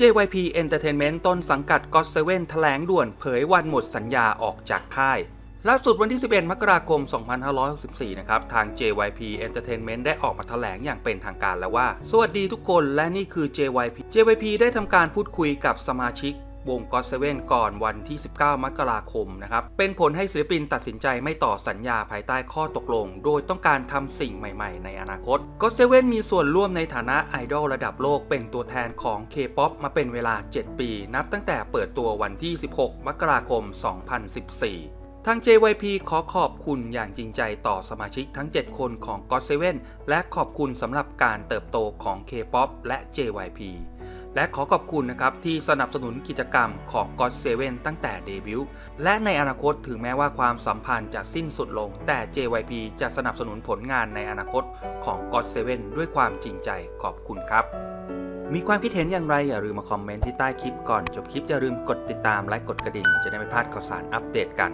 JYP Entertainment ต้นสังกัด GOT7 แถลงด่วนเผยวันหมดสัญญาออกจากค่าย ล่าสุดวันที่ 11 มกราคม 2564 นะครับ ทาง JYP Entertainment ได้ออกมาแถลงอย่างเป็นทางการแล้วว่า สวัสดีทุกคนและนี่คือ JYP JYP ได้ทำการพูดคุยกับสมาชิก วง God Seven ก่อนวันที่ 19 มกราคมนะครับ เป็นผลให้ศิลปินตัดสินใจไม่ต่อสัญญาภายใต้ข้อตกลง โดยต้องการทำสิ่งใหม่ๆ ในอนาคต God Seven มีส่วนร่วมในฐานะไอดอลระดับโลกเป็นตัวแทนของ K-POP มาเป็นเวลา 7 ปี นับตั้งแต่เปิดตัววันที่ 16 มกราคม 2014ทาง JYP ขอขอบคุณอย่างจริงใจต่อสมาชิกทั้ง 7 คนของ God Seven และขอบคุณสำหรับการเติบโตของ K-POP และ JYP และขอขอบคุณนะครับที่สนับสนุนกิจกรรมของ God Seven ตั้งแต่เดบิวต์และในอนาคตถึงแม้ว่าความสัมพันธ์จะสิ้นสุดลง แต่ JYP จะสนับสนุนผลงานในอนาคตของ God Seven ด้วยความจริงใจขอบคุณครับ มีความคิดเห็นอย่างไรอย่าลืมมาคอมเมนต์ที่ใต้คลิปก่อนจบคลิปอย่าลืมกดติดตามและกดกระดิ่งจะได้ไม่พลาดข่าวสารอัปเดตกัน